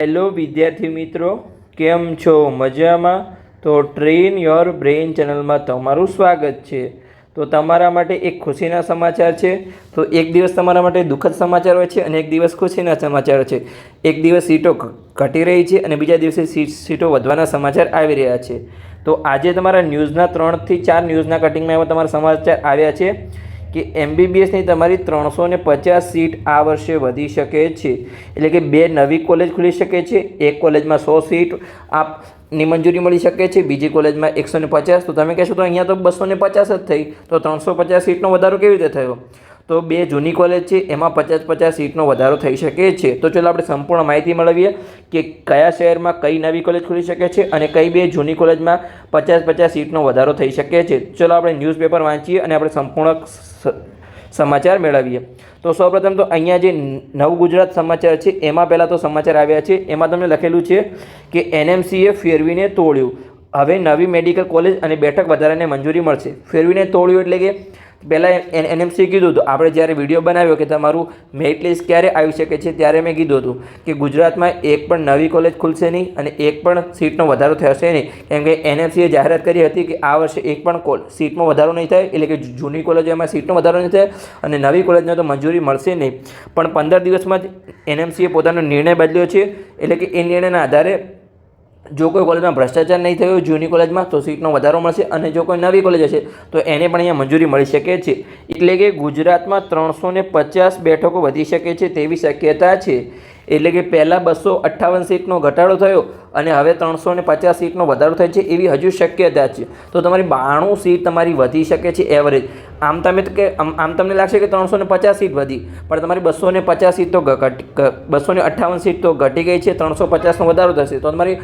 Hello વિદ્યાર્થી મિત્રો, કેમ છો? મજામાં? તો ટ્રેન યોર બ્રેઇન ચેનલમાં તમારું સ્વાગત છે. તો તમારા માટે એક ખુશીના સમાચાર છે. તો એક દિવસ તમારા માટે દુઃખદ સમાચાર હોય છે અને એક દિવસ ખુશીના સમાચાર છે. એક દિવસ સીટો ઘટી રહી છે અને બીજા દિવસે સીટો વધવાના સમાચાર આવી રહ્યા છે. તો આજે તમારા ન્યૂઝના ત્રણથી ચાર ન્યૂઝના કટિંગમાં એવા તમારા સમાચાર આવ્યા છે. કે એમબીબીએસની તમારી ત્રણસો ને પચાસ સીટ આ વર્ષે વધી શકે છે. એટલે કે બે નવી કોલેજ ખુલી શકે છે, એક કોલેજમાં સો સીટ આપની મંજૂરી મળી શકે છે, બીજી કોલેજમાં એકસો ને પચાસ. તો તમે કહેશો તો અહીંયા તો બસો ને પચાસ જ થઈ. તો ત્રણસો પચાસ સીટનો વધારો કેવી રીતે થયો? તો બે જૂની કોલેજ છે, એમાં પચાસ પચાસ સીટનો વધારો થઈ શકે છે. તો ચાલો આપણે સંપૂર્ણ માહિતી મેળવીએ કે કયા શહેરમાં કઈ નવી કોલેજ ખુલી શકે છે અને કઈ બે જૂની કોલેજમાં પચાસ પચાસ સીટનો વધારો થઈ શકે છે. ચલો આપણે ન્યૂઝપેપર વાંચીએ અને આપણે સંપૂર્ણ સમાચાર મેળવીએ. તો સૌપ્રથમ તો અહીંયા જે નવ ગુજરાત સમાચાર છે, એમાં પહેલાં તો સમાચાર આવ્યા છે. એમાં તમને લખેલું છે કે એનએમસીએ ફેરવીને તોડ્યું. હવે નવી મેડિકલ કોલેજ અને બેઠક વધારાને મંજૂરી મળશે. ફેરવીને તોડ્યું એટલે કે પહેલાં એનએમસીએ કીધું હતું. આપણે જ્યારે વીડિયો બનાવ્યો કે તમારું મેરિટ લિસ્ટ ક્યારે આવી શકે છે ત્યારે મેં કીધું હતું કે ગુજરાતમાં એક પણ નવી કોલેજ ખુલશે નહીં અને એક પણ સીટનો વધારો થશે નહીં. કેમ કે એનએમસીએ જાહેરાત કરી હતી કે આ વર્ષે એક પણ કોલ સીટમાં વધારો નહીં થાય, એટલે કે જૂની કોલેજોમાં સીટનો વધારો નહીં થાય અને નવી કોલેજને તો મંજૂરી મળશે નહીં. પણ પંદર દિવસમાં જ એનએમસીએ પોતાનો નિર્ણય બદલ્યો છે. એટલે કે એ નિર્ણયના આધારે જો કોઈ કોલેજમાં ભ્રષ્ટાચાર નહીં થયો જૂની કોલેજમાં, તો સીટનો વધારો મળશે અને જો કોઈ નવી કોલેજ હશે, તો એને પણ અહીંયા મંજૂરી મળી શકે છે. એટલે કે ગુજરાતમાં ત્રણસો ને પચાસ બેઠકો વધી શકે છે તેવી શક્યતા છે. એટલે કે પહેલાં બસો અઠ્ઠાવન સીટનો ઘટાડો થયો અને હવે ત્રણસો ને પચાસ સીટનો વધારો થાય છે એવી હજુ શક્યતા છે. તો તમારી બાણું સીટ તમારી વધી શકે છે એવરેજ આમ તમે કે, આમ તમને લાગશે કે ત્રણસો ને પચાસ સીટ વધી, પણ તમારી બસો ને પચાસ સીટ તો બસો ને અઠ્ઠાવન સીટ તો ઘટી ગઈ છે, ત્રણસો પચાસનો વધારો થશે. તો તમારી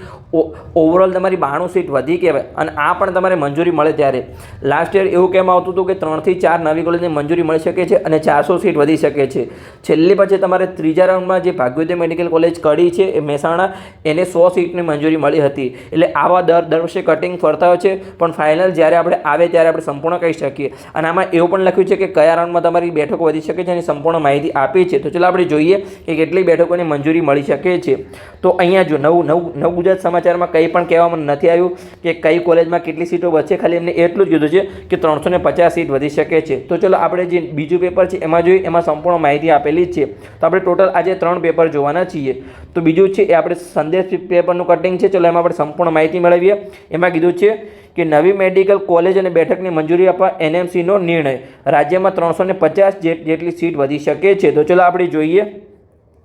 ઓવરઓલ તમારી બાણું સીટ વધી કહેવાય. અને આ પણ તમારે મંજૂરી મળે ત્યારે. લાસ્ટ યર એવું કહેવામાં આવતું હતું કે ત્રણથી ચાર નવી કોલેજની મંજૂરી મળી શકે છે અને ચારસો સીટ વધી શકે છે. છેલ્લી પછી તમારે ત્રીજા રાઉન્ડમાં જે ભાગ્યોદય મેડિકલ કોલેજ કડી છે, એ મહેસાણા, એને સો સીટની મંજૂરી મળી હતી. એટલે આવા દર દર વર્ષે કટિંગ ફરતા હોય છે. પણ ફાઇનલ જ્યારે આપણે આવે ત્યારે આપણે સંપૂર્ણ કહી શકીએ. અને આમાં એવું પણ લખ્યું છે કે કયા રાઉન્ડમાં તમારી બેઠકો વધી શકે છે એની સંપૂર્ણ માહિતી આપી છે. તો ચાલો આપણે જોઈએ કે કેટલી બેઠકોની મંજૂરી મળી શકે છે. તો અહીંયા જો નવું નવું, નવ ગુજરાત સમાચારમાં કંઈ પણ કહેવામાં નથી આવ્યું કે કઈ કોલેજમાં કેટલી સીટો વધશે, ખાલી એમને એટલું જ કીધું છે કે ત્રણસો ને પચાસ સીટ વધી શકે છે. તો ચલો આપણે જે બીજું પેપર છે એમાં જોઈએ, એમાં સંપૂર્ણ માહિતી આપેલી જ છે. તો આપણે ટોટલ આજે ત્રણ પેપર જોવાના છીએ. તો બીજું છે એ આપણે સંદેશ પેપરનું કટિંગ છે. ચલો એમાં આપણે સંપૂર્ણ માહિતી મેળવીએ. એમાં કીધું છે કે નવી મેડિકલ કોલેજ અને બેઠકની મંજૂરી આપવા એનએમસીનો નિર્ણય. રાજ્યમાં ત્રણસો ને પચાસ જેટલી સીટ વધી શકે છે. તો ચલો આપણે જોઈએ.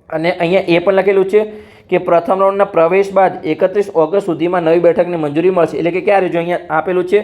અને અહીંયા એ પણ લખેલું છે કે પ્રથમ રાઉન્ડના પ્રવેશ બાદ એકત્રીસ ઓગસ્ટ સુધીમાં નવી બેઠકની મંજૂરી મળશે. એટલે કે ક્યારે? જો અહીંયા આપેલું છે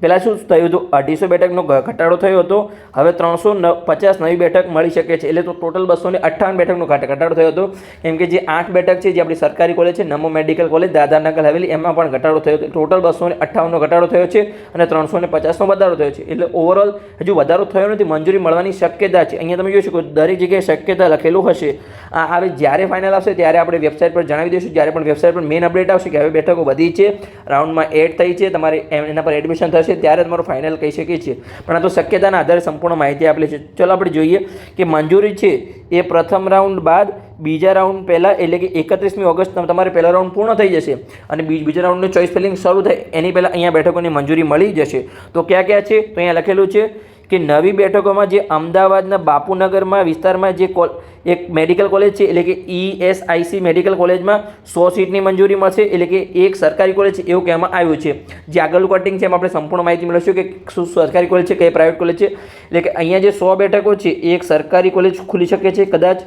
પહેલાં શું થયું હતું? અઢીસો બેઠકનો ઘટાડો થયો હતો. હવે ત્રણસો પચાસ નવી બેઠક મળી શકે છે. એટલે તો ટોટલ બસો ને અઠ્ઠાવન બેઠકનો ઘટ- ઘટાડો થયો હતો. કેમ કે જે આઠ બેઠક છે, જે આપણી સરકારી કોલેજ છે, નમો મેડિકલ કોલેજ દાદાનગર હવેલી, એમાં પણ ઘટાડો થયો હતો. ટોટલ બસો ને અઠ્ઠાવનનો ઘટાડો થયો છે અને ત્રણસો ને પચાસનો વધારો થયો છે. એટલે ઓવરઓલ હજુ વધારો થયો નથી, મંજૂરી મળવાની શક્યતા છે. અહીંયા તમે જોઈ શકો, દરેક જગ્યાએ શક્યતા લખેલું હશે. આ હવે જ્યારે ફાઇનલ આવશે, ત્યારે આપણે વેબસાઇટ પર જણાવી દઈશું. જ્યારે પણ વેબસાઇટ પર મેઇન અપડેટ આવશે કે હવે બેઠકો વધી છે. રાઉન્ડમાં એડ થઈ છે. તમારે એના પર એડમિશન થશે. ત્યારે જ મારું ફાઇનલ કહી શકીએ છીએ. પણ આ તો શક્યતાના આધારે સંપૂર્ણ માહિતી આપેલી છે. ચલો આપણે જોઈએ કે મંજૂરી છે એ પ્રથમ રાઉન્ડ બાદ બીજા રાઉન્ડ પહેલાં એટલે કે એકત્રીસમી ઓગસ્ટ તમારે પહેલા રાઉન્ડ પૂર્ણ થઈ જશે અને બીજા રાઉન્ડનું ચોઇસ ફિલિંગ શરૂ થાય. એની પહેલાં અહીંયા બેઠકોની મંજૂરી મળી જશે. તો ક્યાં ક્યાં છે? તો અહીંયા લખેલું છે કે નવી બેઠકોમાં જે અમદાવાદના બાપુનગરમાં વિસ્તારમાં જે કોલ, એક મેડિકલ કોલેજ છે, એટલે કે ઈએસઆઈસી મેડિકલ કોલેજમાં સો સીટની મંજૂરી મળશે, એટલે કે એક સરકારી કોલેજ છે, એવું કહેવામાં આવ્યું છે. જે આગળનું કટિંગ છે, એમાં આપણે સંપૂર્ણ માહિતી મેળવીશું કે શું સરકારી કોલેજ છે, કઈ પ્રાઇવેટ કોલેજ છે. એટલે કે અહીંયા જે સો બેઠકો છે, એક સરકારી કોલેજ ખુલી શકે છે, કદાચ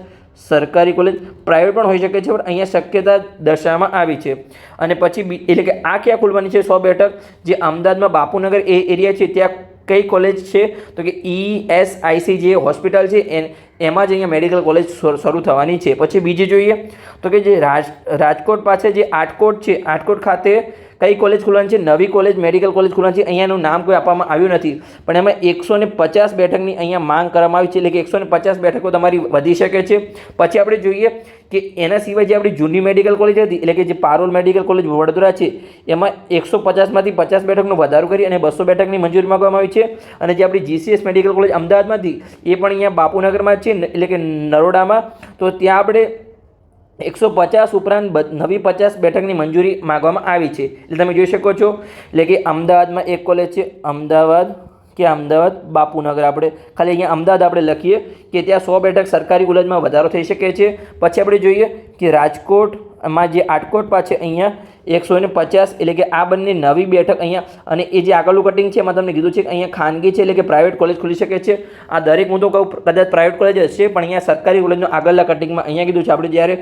સરકારી કોલેજ પ્રાઇવેટ પણ હોઈ શકે છે, પણ અહીંયા શક્યતા દર્શાવવામાં આવી છે. અને પછી એટલે કે આ ક્યાં ખુલવાની છે, સો બેઠક? જે અમદાવાદમાં બાપુનગર એ એરિયા છે, ત્યાં કઈ કોલેજ છે? તો કે ઈએસઆઈસી જે હોસ્પિટલ છે એમાં જ અહીંયા મેડિકલ કોલેજ શરૂ થવાની છે. પછી બીજી જોઈએ, તો કે જે રાજ, રાજકોટ પાસે જે આટકોટ છે, આટકોટ ખાતે કઈ કોલેજ ખુલવાની છે? નવી કોલેજ મેડિકલ કોલેજ ખુલવાની છે? અહીંયાનું નામ કોઈ આપવામાં આવ્યું નથી. પણ એમાં એકસો ને પચાસ બેઠકની અહીંયા માંગ કરવામાં આવી છે. એટલે કે એકસો ને પચાસ બેઠકો તમારી વધી શકે છે. પછી આપણે જોઈએ કે એના સિવાય જે આપણી જૂની મેડિકલ કોલેજ હતી, એટલે કે જે પારોલ મેડિકલ કોલેજ વડોદરા છે, એમાં એકસો પચાસમાંથી પચાસ બેઠકનો વધારો કરી અને બસો બેઠકની મંજૂરી માંગવામાં આવી છે. અને જે આપણી જીસીએસ મેડિકલ કોલેજ અમદાવાદમાંથી, એ પણ અહીંયા બાપુનગરમાં છે. એટલે કે નરોડામાં. તો ત્યાં આપણે એકસો પચાસ ઉપરાંત નવી પચાસ બેઠકની મંજૂરી માગવામાં આવી છે. એટલે તમે જોઈ શકો છો, એટલે કે અમદાવાદમાં એક કોલેજ છે, અમદાવાદ કે અમદાવાદ બાપુનગર આપણે ખાલી અહીંયા અમદાવાદ આપણે લખીએ કે ત્યાં સો બેઠક સરકારી કોલેજમાં વધારો થઈ શકે છે. પછી આપણે જોઈએ કે રાજકોટમાં જે આટકોટ પાસે અહીંયા એકસો ને પચાસ એટલે કે આ બંને નવી બેઠક અહીંયા અને એ જે આગળનું કટિંગ છે એમાં તમને કીધું છે કે અહીંયા ખાનગી છે એટલે કે પ્રાઇવેટ કોલેજ ખુલી શકે છે. આ દરેક હું કહું કદાચ પ્રાઇવેટ કોલેજ હશે, પણ અહીંયા સરકારી કોલેજનો આગળના કટિંગમાં અહીંયા કીધું છે. આપણે જ્યારે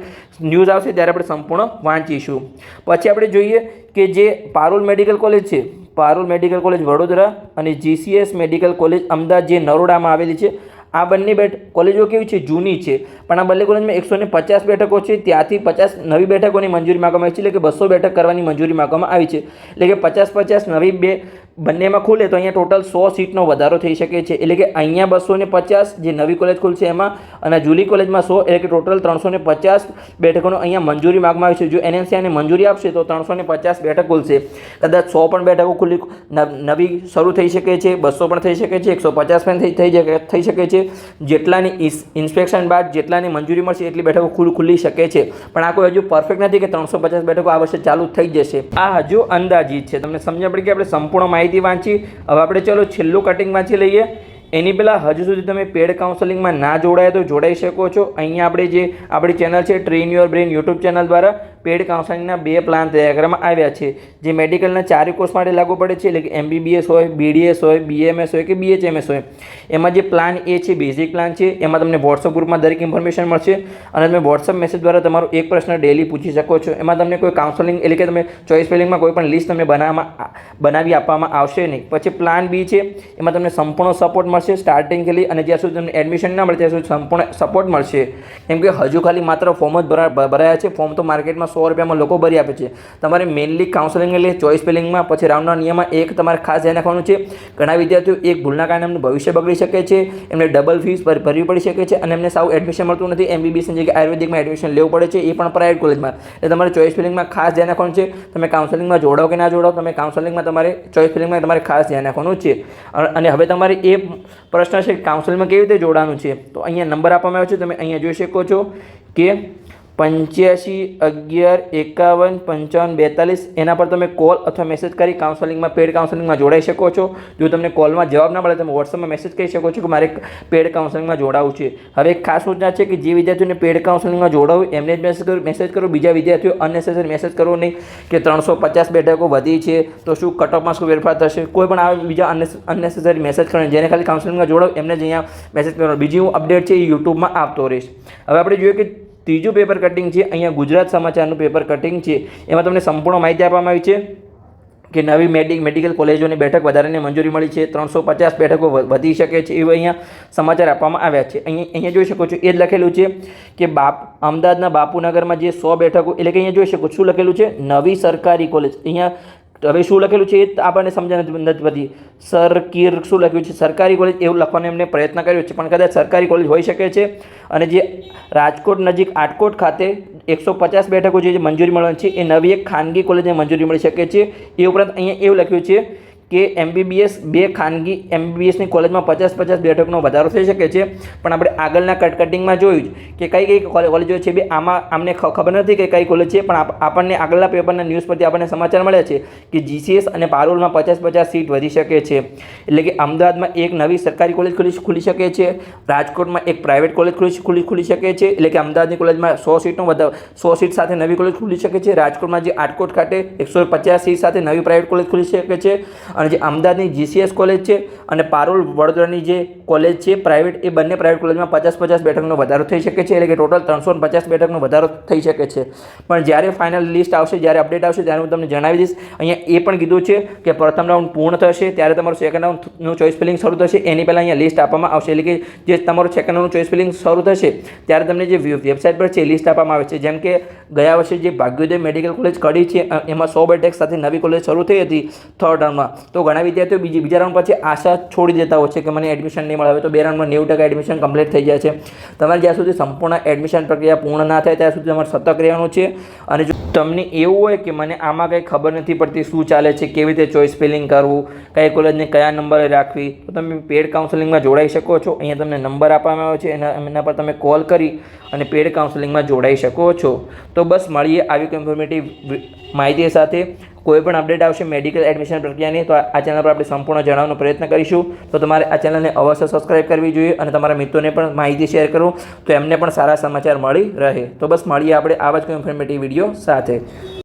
ન્યૂઝ આવશે ત્યારે આપણે સંપૂર્ણ વાંચીશું. પછી આપણે જોઈએ કે જે પારુલ મેડિકલ કોલેજ છે પારુલ મેડિકલ કોલેજ વડોદરા અને જીસીએસ મેડિકલ કોલેજ અમદાવાદ જે નરોડામાં આવેલી છે. આ બંને બેઠ કોલેજો કેવી છે? જૂની છે. પણ આ બંને કોલેજમાં એકસો ને પચાસ બેઠકો છે. ત્યાંથી પચાસ નવી બેઠકોની મંજૂરી માગવામાં આવી છે. એટલે કે બસો બેઠક કરવાની મંજૂરી માગવામાં આવી છે. એટલે કે પચાસ પચાસ નવી બે બંનેમાં ખુલે તો અહીંયા ટોટલ સો સીટનો વધારો થઈ શકે છે. એટલે કે અહીંયા બસો ને પચાસ જે નવી કોલેજ ખુલશે એમાં અને જુલી કોલેજમાં સો એટલે કે ટોટલ ત્રણસો ને પચાસ બેઠકોનો અહીંયા મંજૂરી માગવામાં આવી છે. જો એનએનસી આને મંજૂરી આપશે તો ત્રણસો ને પચાસ બેઠક ખુલશે. કદાચ સો પણ બેઠકો ખુલ્લી નવી શરૂ થઈ શકે છે, બસો પણ થઈ શકે છે, એકસો પચાસ પણ થઈ થઈ થઈ શકે છે. જેટલાની ઇન્સ્પેક્શન બાદ જેટલાની મંજૂરી મળશે એટલી બેઠકો ખુલ ખુલ્લી શકે છે. પણ આ કોઈ હજુ પરફેક્ટ નથી કે ત્રણસો પચાસ બેઠકો આ વર્ષે ચાલુ થઈ જશે. આ હજુ અંદાજિત છે. તમને સમજણ પડી કે આપણે સંપૂર્ણ માહિતી વાંચી. હવે આપણે ચલો છેલ્લું કટિંગ વાંચી લઈએ. એની પહેલાં હજુ સુધી તમે પેડ કાઉન્સેલિંગમાં ના જોડાયા તો જોડાઈ શકો છો. અહીંયા આપણે જે આપણી ચેનલ છે train your brain YouTube channel દ્વારા પેડ કાઉન્સેલિંગના બે પ્લાન તૈયાર કરવામાં આવ્યા છે, જે મેડિકલના ચારે કોર્સ માટે લાગુ પડે છે, એટલે કે એમબીબીએસ હોય, બીડીએસ હોય, બીએમએસ હોય કે બીએચએમએસ હોય. એમાં જે પ્લાન એ છે, બેઝિક પ્લાન છે, એમાં તમને વોટ્સઅપ ગ્રુપમાં દરેક ઇન્ફોર્મેશન મળશે અને તમે વોટ્સઅપ મેસેજ દ્વારા તમારો એક પ્રશ્ન ડેલી પૂછી શકો છો. એમાં તમને કોઈ કાઉન્સેલિંગ એટલે કે તમે ચોઈસ ફિલિંગમાં કોઈ પણ લિસ્ટ તમને બનાવવામાં બનાવી આપવામાં આવશે નહીં. પછી પ્લાન બી છે, એમાં તમને સંપૂર્ણ સપોર્ટ મળશે સ્ટાર્ટિંગથી લઈ અને જ્યાં સુધી તમને એડમિશન ના મળે ત્યાં સુધી સંપૂર્ણ સપોર્ટ મળશે. કેમ કે હજુ ખાલી માત્ર ફોર્મ જ ભરા, ભરાયા છે ફોર્મ તો માર્કેટમાં સો રૂપિયામાં લોકો ભરી આપે છે. તમારે મેઇનલી કાઉન્સેલિંગ એટલે ચોઈસ ફિલિંગમાં પછી રાઉન્ડના નિયમમાં એક તમારે ખાસ ધ્યાન રાખવાનું છે. ઘણા વિદ્યાર્થીઓ એક ભૂલના કારણે એમનું ભવિષ્ય બગડી શકે છે, એમને ડબલ ફીસ ભર- ભરવી પડી શકે છે અને એમને સાવ એડમિશન મળતું નથી. એમબીબીએસની જગ્યાએ આયુર્વેદિકમાં એડમિશન લેવું પડે છે, એ પણ પ્રાઇવેટ કોલેજમાં એટલે તમારે ચોઈસ ફિલિંગમાં ખાસ ધ્યાન રાખવાનું છે. તમે કાઉન્સેલિંગમાં જોડાઓ કે ના જોડાઓ તમે કાઉન્સેલિંગમાં તમારે ચોઈસ ફિલિંગમાં તમારે ખાસ ધ્યાન રાખવાનું છે. અને હવે તમારે એ પ્રશ્ન છે કાઉન્સેલિંગમાં કેવી રીતે જોડાવાનું છે? તો અહીંયા નંબર આપવામાં આવ્યો છે, તમે અહીંયા જોઈ શકો છો કે પંચ્યાસી, અગિયાર, એકાવન, પંચાવન, બેતાલીસ, એના પર તમે કોલ અથવા મેસેજ કરી કાઉન્સેલિંગમાં પેડ કાઉન્સેલિંગમાં જોડાઈ શકો છો. જો તમને કોલમાં જવાબ ના મળે, તમે વોટ્સઅપમાં મેસેજ કરી શકો છો કે મારે પેડ કાઉન્સેલિંગમાં જોડાવું છે. હવે એક ખાસ સૂચના છે કે જે વિદ્યાર્થીઓને પેડ કાઉન્સેલિંગમાં જોડાવું, એમને જ મેસેજ કરો મેસેજ કરો, બીજા વિદ્યાર્થીઓ અનનેસેસરી મેસેજ કરો નહીં કે ત્રણસો પચાસ બેઠકો વધી છે, તો શું કટ શું ફેરફાર થશે? કોઈ પણ આ બીજા અનનેસેસરી મેસેજ કરો, જેને ખાલી કાઉન્સેલિંગમાં જોડાવ, એમને જ અહીંયા મેસેજ કરવાનો. બીજી હું અપડેટ છે એ યુટ્યુબમાં આપતો રહીશ. હવે આપણે જોઈએ કે ત્રીજું પેપર કટિંગ છે, અહીંયા ગુજરાત સમાચારનું પેપર કટિંગ છે. એમાં તમને સંપૂર્ણ માહિતી આપવામાં આવી છે કે નવી મેડિક, મેડિકલ કોલેજોની બેઠક વધારાની મંજૂરી મળી છે. ત્રણસો પચાસ બેઠકો વધી શકે છે એવું અહીંયા સમાચાર આપવામાં આવ્યા છે. અહીંયા અહીંયા જોઈ શકો છો, એ જ લખેલું છે કે બાપ, અમદાવાદના બાપુનગરમાં જે સો બેઠકો, એટલે કે અહીંયા જોઈ શકો શું લખેલું છે? નવી સરકારી કોલેજ. અહીંયા હવે શું લખેલું છે એ આપણને સમજ નથી પડતી. સરકીર શું લખ્યું છે? સરકારી કોલેજ એવું લખવાનો એમને પ્રયત્ન કર્યો છે, પણ કદાચ સરકારી કોલેજ હોઈ શકે છે. અને જે રાજકોટ નજીક આટકોટ ખાતે એકસો પચાસ બેઠકો જે મંજૂરી મળવાની છે, એ નવી એક ખાનગી કોલેજને મંજૂરી મળી શકે છે. એ ઉપરાંત અહીંયા એવું લખ્યું છે કે એમબીબીએસ બે ખાનગી એમબીબીએસની કોલેજમાં પચાસ પચાસ બેઠકનો વધારો થઈ શકે છે. પણ આપણે આગળના કટકટિંગમાં જોયું જ કે કઈ કઈ કોલેજો છે બે આમાં અમને ખબર નથી કે કઈ કોલેજ છે, પણ આપણને આગળના પેપરના ન્યૂઝ પરથી આપણને સમાચાર મળ્યા છે કે જીસીએસ અને પારોલમાં પચાસ પચાસ સીટ વધી શકે છે. એટલે કે અમદાવાદમાં એક નવી સરકારી કોલેજ ખુલી ખુલી શકે છે. રાજકોટમાં એક પ્રાઇવેટ કોલેજ ખુલી ખુલી ખુલી શકે છે. એટલે કે અમદાવાદની કોલેજમાં સો સીટનો વધારો સો સીટ સાથે નવી કોલેજ ખુલી શકે છે. રાજકોટમાં જે આટકોટ ખાતે એકસો પચાસ સીટ સાથે નવી પ્રાઇવેટ કોલેજ ખુલી શકે છે. અને જે અમદાવાદની જીસીએસ કોલેજ છે અને પારોલ વડોદરાની જે કોલેજ છે પ્રાઇવેટ એ બંને પ્રાઇવેટ કોલેજમાં પચાસ પચાસ બેઠકનો વધારો થઈ શકે છે, એટલે કે ટોટલ ત્રણસો પચાસ બેઠકનો વધારો થઈ શકે છે. પણ જ્યારે ફાઇનલ લિસ્ટ આવશે, જ્યારે અપડેટ આવશે, ત્યારે હું તમને જણાવી દઈશ. અહીંયા એ પણ કીધું છે કે પ્રથમ રાઉન્ડ પૂર્ણ થશે, ત્યારે તમારું સેકન્ડ રાઉન્ડનું ચોઇસ ફિલિંગ શરૂ થશે. એની પહેલાં અહીંયા લિસ્ટ આપવામાં આવશે, એટલે કે જે તમારું સેકન્ડ રાઉન્ડનું ચોઇસ ફિલિંગ શરૂ થશે, ત્યારે તમને જે વેબસાઇટ પર છે લિસ્ટ આપવામાં આવે છે. જેમ કે ગયા વર્ષે જે ભાગ્યોદય મેડિકલ કોલેજ કડી છે એમાં સો બેઠક સાથે નવી કોલેજ શરૂ થઈ હતી થર્ડ રાઉન્ડમાં તો ઘણા વિદ્યાર્થીઓ બીજી બીજા રાઉન્ડ પછી આશા છોડી દેતા હોય છે કે મને એડમિશન નહીં મળે. તો બે રાઉન્ડમાં નેવું ટકા એડમિશન કમ્પ્લીટ થઈ જાય છે. તમારે જ્યાં સુધી સંપૂર્ણ એડમિશન પ્રક્રિયા પૂર્ણ ના થાય, ત્યાં સુધી તમારે સતર્ક રહેવાનું છે. અને જો તમને એવું હોય કે મને આમાં કંઈ ખબર નથી પડતી શું ચાલે છે, કેવી રીતે ચોઇસ ફિલિંગ કરવું, કઈ કોલેજને કયા નંબરે રાખવી, તો તમે પેડ કાઉન્સેલિંગમાં જોડાઈ શકો છો. અહીંયા તમને નંબર આપવામાં આવ્યો છે, એના એના પર તમે કોલ કરી અને પેડ કાઉન્સેલિંગમાં જોડાઈ શકો છો. તો બસ, મળીએ આવી ઇન્ફોર્મેટિવ માહિતી સાથે. કોઈ પણ અપડેટ આવશે મેડિકલ એડમિશન પ્રક્રિયાની, તો આ ચેનલ પર આપણે સંપૂર્ણ જણાવવાનો પ્રયત્ન કરીશું. તો તમારે આ ચેનલને અવશ્ય સબસ્ક્રાઇબ કરવી જોઈએ અને તમારા મિત્રોને પણ માહિતી શેર કરો, તો એમને પણ સારા સમાચાર મળી રહે. તો બસ મળીએ આપણે આવા જ કોઈ ઇન્ફોર્મેટિવ વીડિયો સાથે.